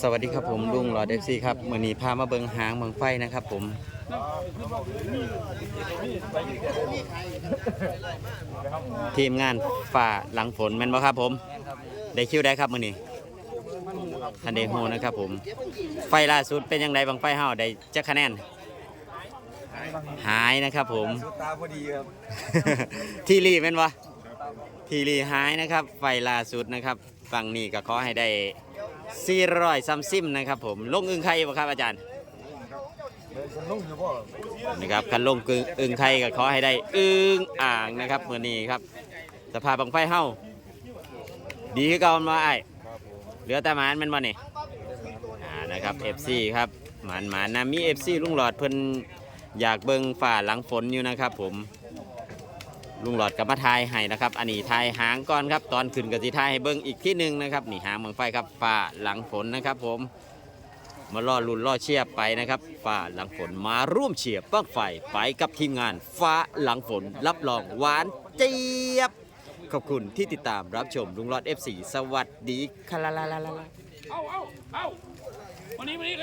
สวัสดีครับผมลุงหลอดเอฟซีครับมื่อนี้พามาเบิงหางเบิงไฟนะครับผมทีมงานฝ่าหลังฝนแม่นบ่ครับผม ได้คิวได้ครับมื่อนี้ทันเดโฮนะครับผม ไฟล่าสุดเป็นยังไงบางไฟเฮาได้จักคะแนน หายนะครับผม ตาพอดีครับ ทีรีแม่นวะทีรีหายนะครับ ไฟล่าสุดนะครับ ฝั่งนี้ก็ขอให้ได้400ซัมซิมนะครับผมลงอึงไข่บ่ครับอาจารย์นะครับคันลงกึ่งอึงไข่ก็ขอให้ได้อึงอ่างนะครับมื้อนี้ครับสภาพบังไฟเฮาดีคือเก่ามาไอ้เหลือแต่หมานมันบ่นี่อ่านะครับ FC ครับหมานหมานนะมี FC ลุงหลอดเพิ่นอยากเบิ่งฝ่าหลังฝนอยู่นะครับผม ลุงหลอดกับมาทายให้นะครับ อันนี้ทายหางก่อนครับ ตอนขึ้นกับสีทายให้เบิ้งอีกที่หนึ่งนะครับนี่หางเมืองไฟครับฝ่าหลังฝนนะครับ ผม มาล่อลุ่นล่อเชียบไปนะครับฝ่าหลังฝนมาร่วมเชียร์บ้างไฟไปกับทีมงานฟ้าหลังฝนรับรองหวานเจี๊ยบ ขอบคุณที่ติดตามรับชมลุงหลอด F4 สวัสดีค่ะลาลาลาลาเอาเอาเอาวันนี้วันนี้